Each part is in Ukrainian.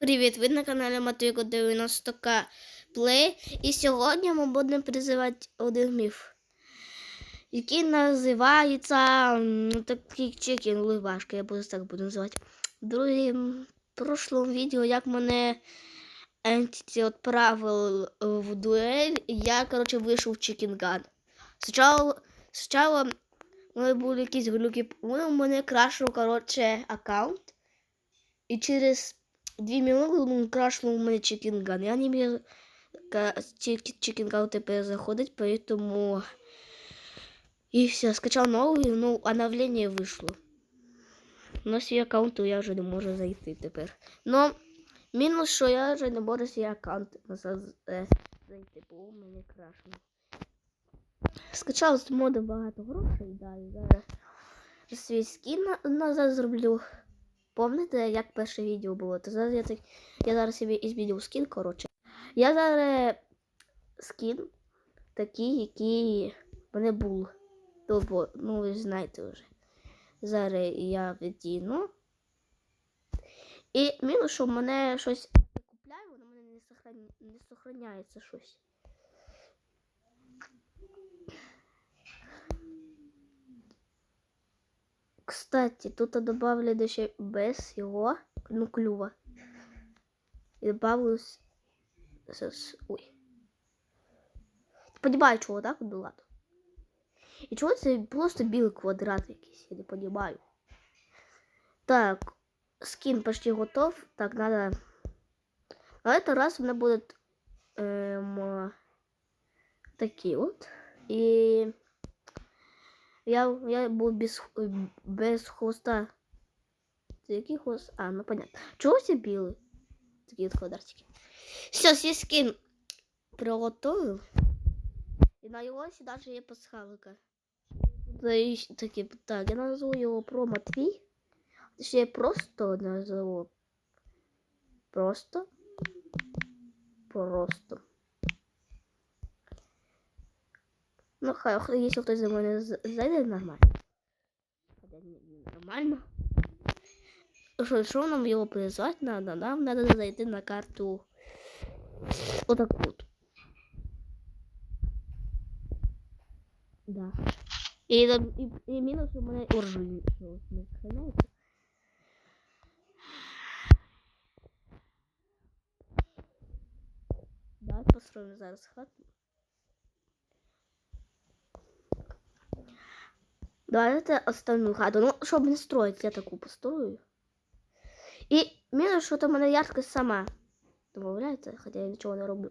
Привіт, ви на каналі Матвійко 90К Play. І сьогодні ми будемо призивати один міф, який називається м, такий чекін важко, я буду так буду називати. Друге, в прошлому відео, як мене Entity відправив в дуель, я, коротше, вийшов чекінган. Спочатку, спочатку у мене були якісь глюки, у мене крашив, коротше, аккаунт. І через дві минути він крашнув у мене чекінган. Я не міг чекінган тепер заходить, поэтому... І все, скачав новий, ну, оновлення вийшло. На свій аккаунт я вже не можу зайти тепер. Но мінус, що я вже не можу свій аккаунт е, зайти, бо у мене крашнув. Скачав з моди багато грошей, да, і зараз свій скін назад зроблю. Помните, як перше відео було? То зараз я так. Я зараз собі і змінив скін, коротше. Я зараз скін такий, який мене був. Тобто, ну ви знаєте вже. Зараз я віддіну. І мінус, що мене щось я купляю, воно мене не сохраняється щось. Кстати, тут добавили ще без його, ну, клюва. І добавилось... с- Ой. Понимаю, чого так було. І чого це просто білий квадрат якийсь, я не понимаю. Так, скин почти готов. Так, надо... А это раз у меня будет эм, такие вот. И я, я був без, без хвоста. Це який хвост? А, ну понятно. Чого всі білі? Такі от квадратики. Все, свій скін приготовив. І на його даже є пасхалка. Такі, так, я назву його про Матвій. Точніше, просто назву. Просто. Просто. Ну, хай, хай, якщо хтось за мене з- зайде, нормально. Хоча ні, не нормально. Що, що нам його призвати надо? Нам надо зайти на карту. Отак от. Да. І, там- і, і мінус у мене уржу не сохраняється. Давай построим зараз хату. Давайте остальную хату. Ну, щоб не строить, я таку построю. Мінус, що там у мене яркость сама. Домовляється, хоча я нічого не роблю.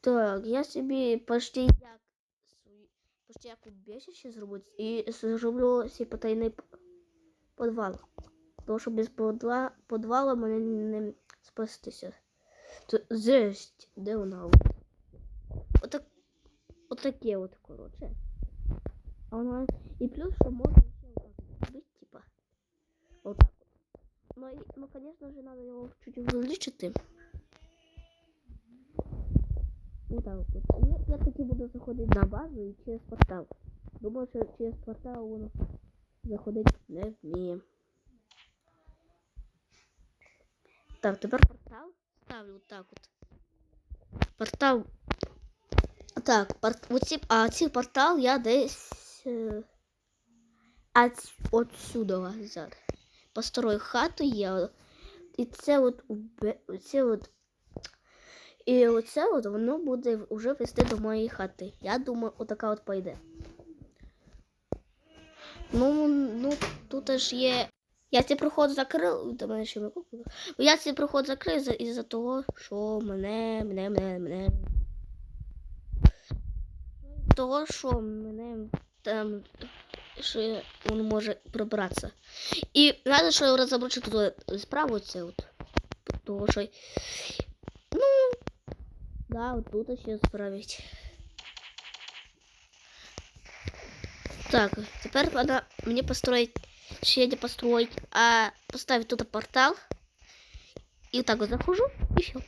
Так, я собі почти як почти як убежище зроблю. І зроблю свій потайний п- підвал. Тому що без подва... підвалу мене не спастися. То жесть, де вона? Отак, отаке от, коротше. А вона... І плюс, що можна ще отак робити, типа. Отак от. Ну, і, ну, конечно же, надо його чуть увеличити. Вот так вот. Я, я таки буду заходити на базу і через портал. Думаю, що через портал воно заходити не вміє. Так, тепер портал ставлю вот так от. Портал. Так, порт... оці... а цей портал я десь. От... отсюда зараз. Построю хату є. І це от, це от і оце от воно буде вже вести до моєї хати. Я думаю, отака от пойде. Ну, ну, тут ж є. Я цей проход закрив. До мене ще буде. Я цей проход закрив за- із-за того, що мене, мене, мене, мене. Того, що мене там що я- він може пробратися. І треба, що розібрати тут справу це от. Того, що ну, Да, вот тут еще справить. Так, теперь надо мне построить, ще не построить, а поставить тут портал. И вот так вот захожу, и все.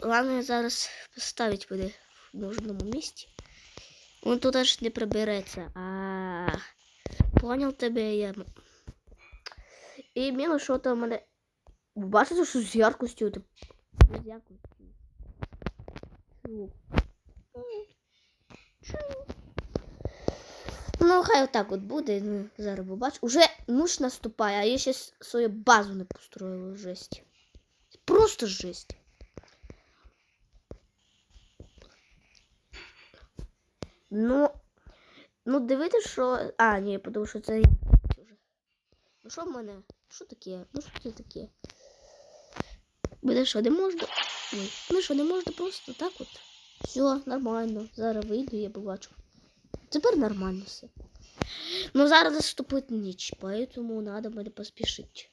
Главное зараз поставить буде в нужному місці. Он тут аж не прибереться, а понял тебе я. І мінус, що там мене бачите, що з яркостю? тип- З яркостю. Ну, хай отак от буде. Ну, зараз побачу. Уже ніч наступає, а я ще свою базу не построїла. Жесть. Просто жесть. Ну, ну дивіться, що. А, ні, тому що це. Ну що в мене? Що таке? Ну що це таке? Буде що, не можна? Ой, ну що, не можна просто так от. Все, нормально. Зараз вийду, я побачу. Тепер нормально все. Ну зараз наступить ніч, поэтому надо буде поспішити.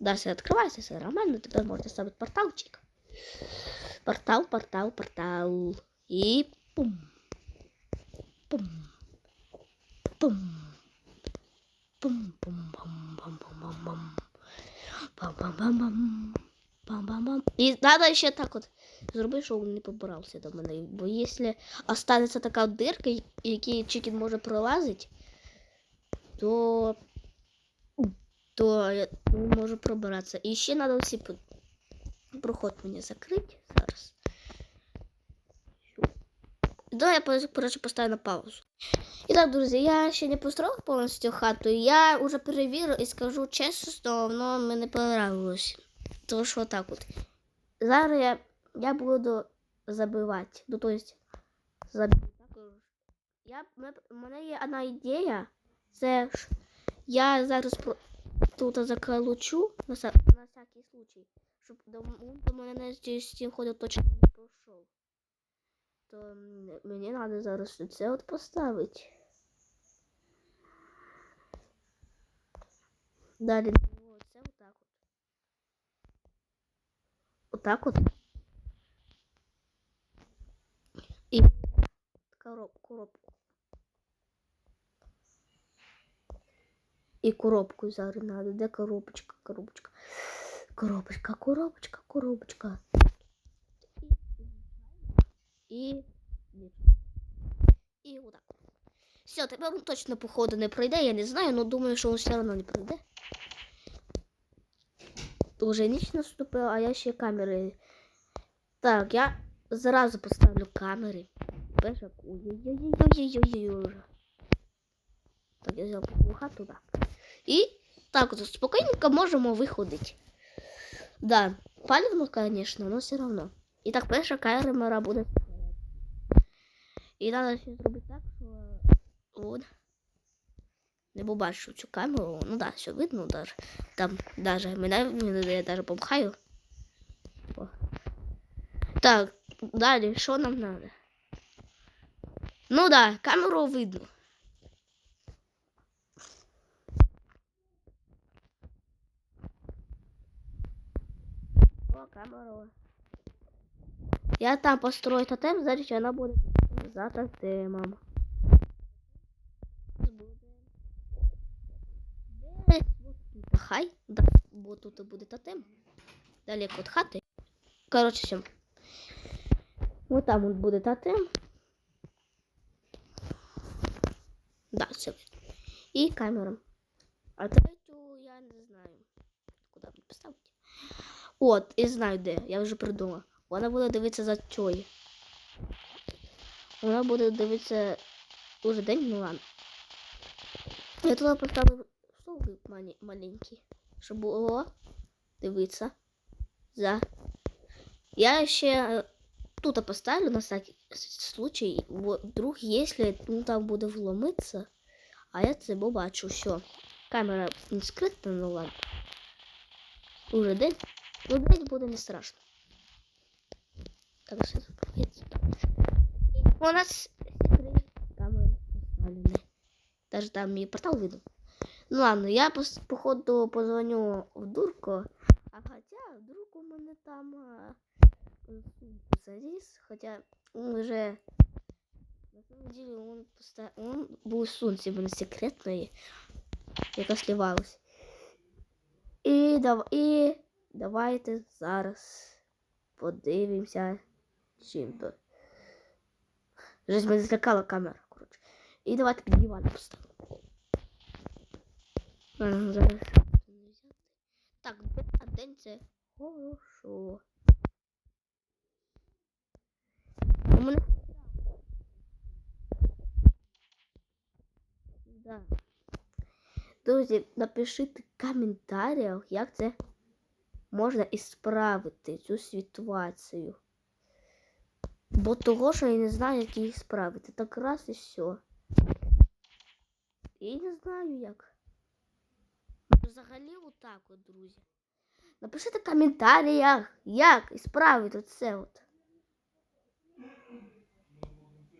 Да, все відкривається, все нормально. Тепер можна ставити порталчик. Портал, портал, портал. І пум. Пум. Пум. Пум, пум, пум, пум, пум, пум, пум. Пам-пам-пам-пам. Пам-пам-пам. І треба ще так от зроби, щоб він не побирався до мене. Бо якщо останеться така от дирка, в якій чикен може пролазити, то, то я не можу пробиратися. І ще треба всі по- проход мені закрити зараз. Да, я коротше поставлю на паузу. І так, друзі, я ще не построїв повністю хату. Я вже перевірю і скажу чесно, воно мені не понравилось. Тому що так от. Зараз я, я буду забивати. Ну, то есть. Я, у мене є одна ідея. Це ж я зараз тут заколочу на, на всякий случай, щоб до, мене з цим ходом точно не пройшов. То мені треба зараз це от поставити. Далі ну, це отак от. Отак от. І короб, коробку. І коробку зараз надо. Де коробочка, коробочка. Коробочка, коробочка, коробочка. І. І отак. Все, тепер він точно походу не пройде, я не знаю, але думаю, що він все одно не пройде. Уже ніч наступила, а я ще камери. Так, я зразу поставлю камери. Перша. Ой-ой-ой-ой-ой-ой-ой. Так, я взяв попуха туди. І так спокійненько можемо виходити. Да, палівно, звісно, але все одно. І так, перша камера буде. І треба ще зробити так, що. От. Не побачу цю камеру. Ну да, все видно даже. Там даже мене, я даже помхаю. О. Так, далі, що нам надо? Ну да, камеру видно. Камеру. Я там построю тотем, значит она будет за тотемом. Хай, да, бо тут буде тотем. Далеко від хати. Коротше, все. Вот там от буде тотем. Да, все. І камера. А третю я не знаю. Куди поставити? От, і знаю де. Я вже придумав. Вона буде дивитися за цією. Вона буде дивитися уже день, ну ладно. Я туди поставив стовби малі- маленькі, щоб було дивитися за. Я ще е, тут поставлю на всякий случай, вдруг, якщо ну, там буде вломитися, а я це побачу, все. Камера не скрита, ну ладно. Уже день. Ну, день буде не страшно. Так, все закривається. У нас три камери поставлены. Даже там мій портал видно. Ну ладно, я пос- походу позвоню в дурку. А хотя вдруг у мене там а, сумку заліз, хотя он уже на самом деле он, поста... он був у сумці, мене секретної, яка сливалась. І, дав... І давайте зараз подивимося чим то. Жесть, мене злякала камера, коротше. І давайте під диван поставимо. Не взяти. Так, а день це хорошо. У мене. Друзі, напишіть в коментарях, як це можна ісправити цю ситуацію. Бо того, що я не знаю, як її справити. Так раз і все. Я не знаю як. Ну, Взагалі отак от, друзі. Напишіть в коментарях, як ісправити це от.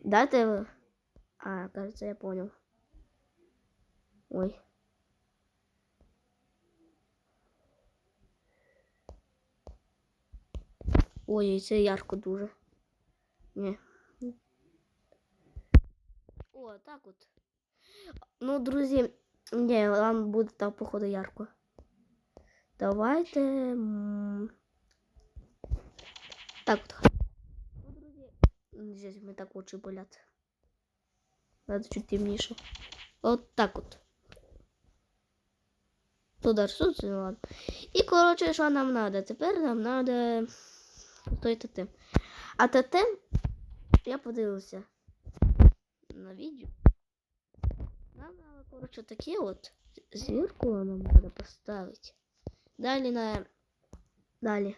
Дайте. А, кажется, я понял. Ой. Ой, це ярко дуже. Ні. О, так от. Ну, друзі, ні, вам буде там, походу, ярко. Давайте. Так от. Ну, друзі, ми так очі болять. Надо чуть темніше. От так от. Туда ж ну ладно. І, коротше, що нам надо? Тепер нам надо той ТТ. А ТТ я подивився на відео. Нам надо, коротше, такі от зірку нам надо поставити. Далі на... Далі.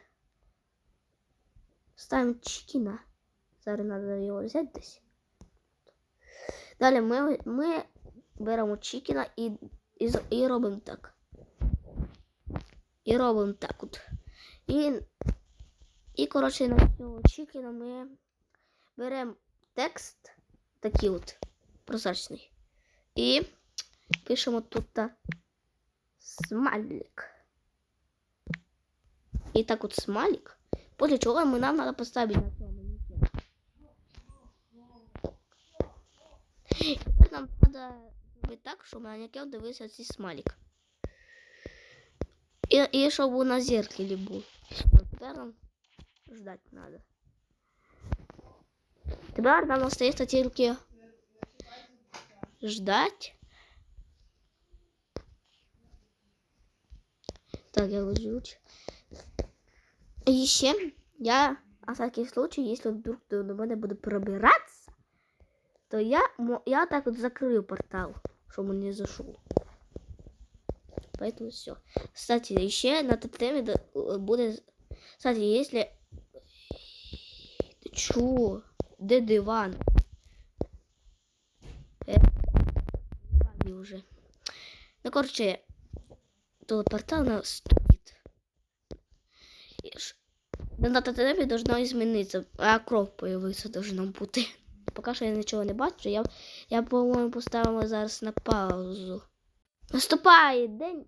Ставимо чекіна. Зараз треба його взяти десь. Далі ми, ми беремо чікіна і, і, і робимо так. І робимо так от. І, і коротше, на цього чікіна ми беремо текст такий от прозрачний. І пишемо тут смайлик. І так от смайлик. После чого ми нам треба поставити на цьому. Тепер нам треба зробити так, щоб манекен дивився цей смайлик. І, і щоб у на зеркалі був. Тепер нам ждать треба. Тепер нам остається тільки ждать. Так, я озвучу. І ще я, на всякий случай, якщо вдруг до до мене буде пробиратися, то я, мо- я так вот закрою портал, чтобы он не зашел. Поэтому все. Кстати, еще на тотеме да- э, будет... Кстати, если... Ты чё? Где диван? Э, диване уже. Ну, короче, то портал у нас стоит. И ш- На тотемі должно измениться, а кров появиться должно бути. Поки що я нічого не бачу. Я, я по-моєму, поставила зараз на паузу. Наступає день.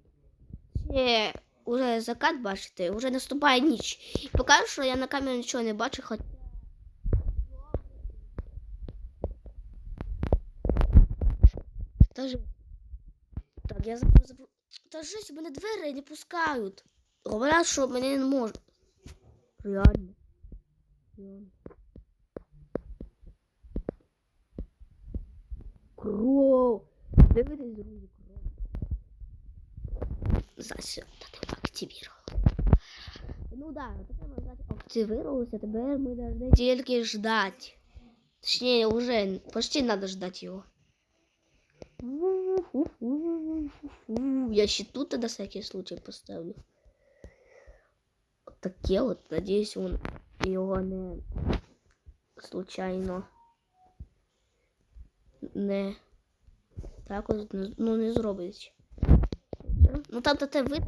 Ще уже закат, бачите, вже наступає ніч. І поки що я на камеру нічого не бачу, хоч. Та ж... Так, я забув. забув. Та жесть, у мене двері не пускають. Говорять, що мене не можуть. Реально. Реально. Кров. Дивитесь, друзі, кров. Значить, тотем активировал. Ну да, тотем значить, активировался, тепер ми должны тільки ждать. Точнее, уже почти надо ждать его. Я ще тут всякий случай поставлю. Вот таке вот, надеюсь, он його не случайно не так от не- ну не зробить. Ну там то те ви.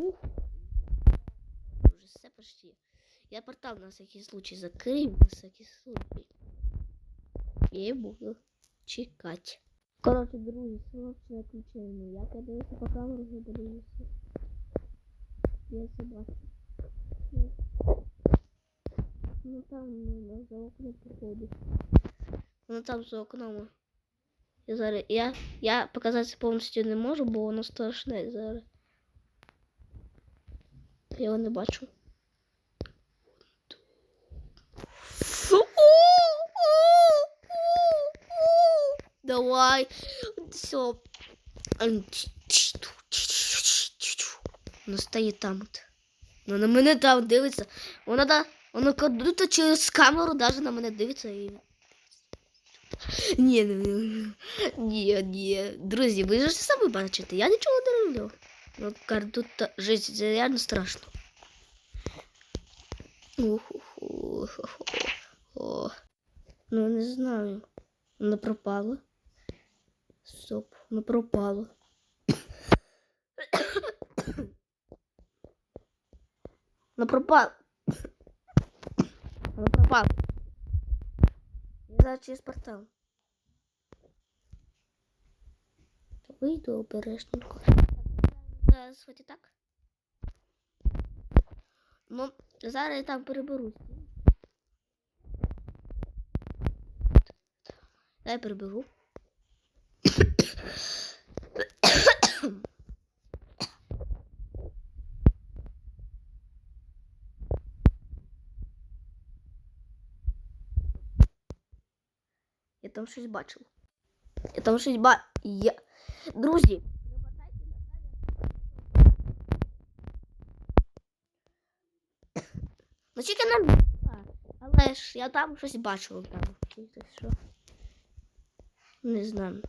Ух. Уже все почти. Я портал на всякий случай закрию, на всякий случай. І буду чекати. Коротше, друзі, синопсне включення. Я кидаюся по камеру не подивлюся. Я це. Ну, там ну, за окном походу. Ну там за окном. Я зараз. Я, я показати повністю не можу, бо воно страшне зараз. Я його не бачу. Давай. Все. Вона стоїть там. От. Вона на мене там дивиться. Вона да. Вона кадута через камеру даже на мене дивиться і. Ні, ні, ні, ні. Друзі, ви ж самі бачите, я нічого не роблю. Ну, кардута це реально страшно. Ну не знаю. Вона пропала. Стоп, вона пропала. Вона пропала. Вона пропала. Я зараз через портал. Вийду обережненько. Зараз хоч і так. Ну, зараз я там переберусь. Дай переберу. Я там щось бачив. Я там щось ба... Я... Друзі. Ну тільки не але ж я там щось бачив там. Не знаю.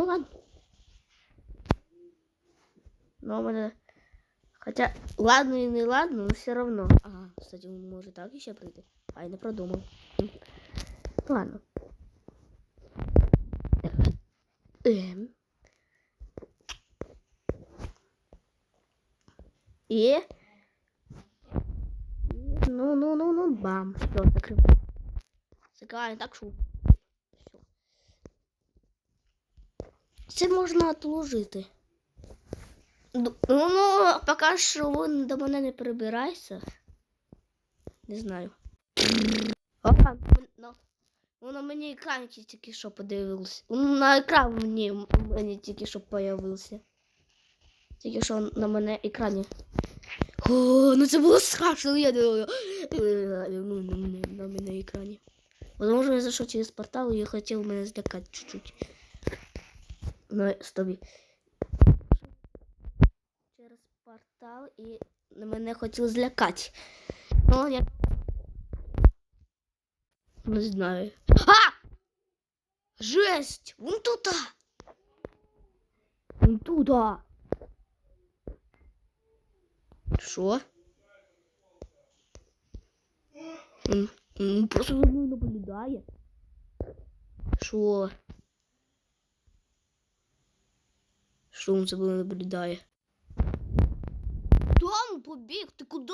Ну ладно. У мене... Хотя, ладно и не ладно, но все равно. Ага, кстати, он может так еще прийти. А я не продумал. Ладно. Эм. И... Ну, ну, ну, ну, бам. Все, закрываем. Закрываем так шум. Це можна отложити. Ну, ну, поки що він до мене не прибирається. Не знаю. Опа, ну, на мені екран тільки що подивився. На екран мені, мені тільки що появився. Тільки що на мене екрані. О, ну це було страшно, я думаю. Ну, на мене, на мене екрані. Возможно, я зайшов через портал и хотел меня злякать чуть-чуть. Но стоп. Через портал і мене хотів злякати. Ну, я не знаю. А! Жесть! Вон туда! Вон туда! Що? Він, просто за мною наблюдає. Що? Що він за мною наблюдає? Том побіг, ти куди?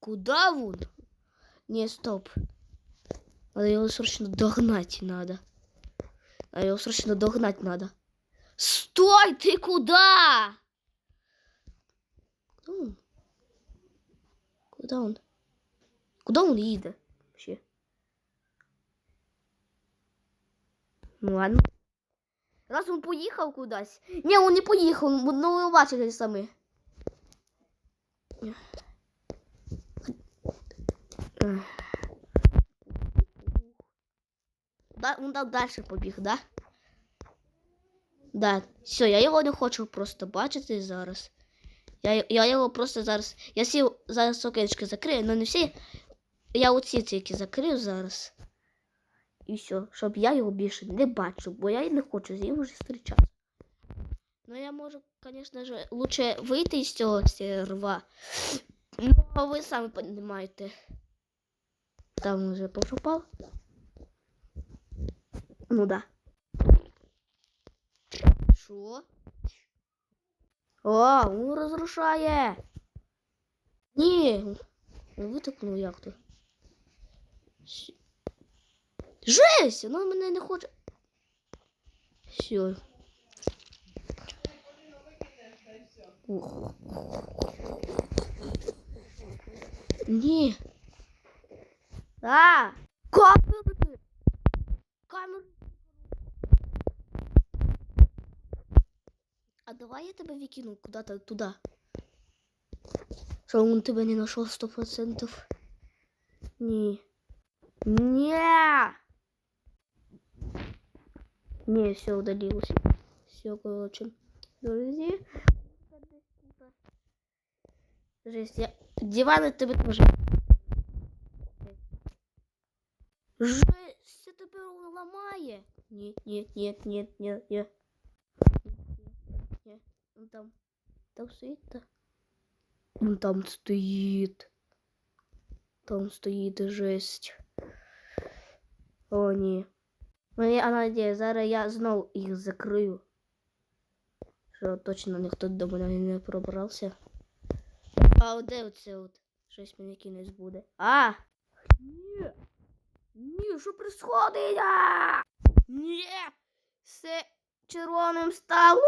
Куда він? Не, стоп. Надо его срочно догнать надо. А его срочно догнать надо. Стой, ты куда? Куда он? Куда он? Куда он їде? Вообще? Ну ладно. Раз він поїхав кудись. Ні, він не поїхав, ну ви бачили самі. Да, він там далі побіг, да? Да. Все, я його не хочу просто бачити зараз. Я, я його просто зараз. Я всі зараз окечки закрию, але не всі. Я оці тільки закрию зараз. І все, щоб я його більше не бачив, бо я і не хочу з ним вже зустрічатися. Ну я можу, звісно ж, лучше вийти з цього серва. Ну, а ви самі розумієте. Там вже пошупав. Ну да. Що? О, він розрушає. Ні. Витокнув як то. Жесть! Воно мене не хоче. Все. Ні. А! Камеру! Камеру! А давай я тебе викину куда-то туда. Что он тебя не нашел сто процентов. Не. Не. Не, все удалилось. Все, короче. Друзья. Жесть, я... Диваны тебе тоже. Жесть, це тебе ламає. Нет, нет, нет, нет, нет, нет. Нет, он там. Там стоит, да? Он там стоит. Там стоит жесть. О, ні. Моя надія, зараз я знов їх закрию. Що точно ніхто до мене не пробрався. А де оце от? Щось мені кінець буде. А! Ні! Ні, що происходить? Ні! Все червоним стало!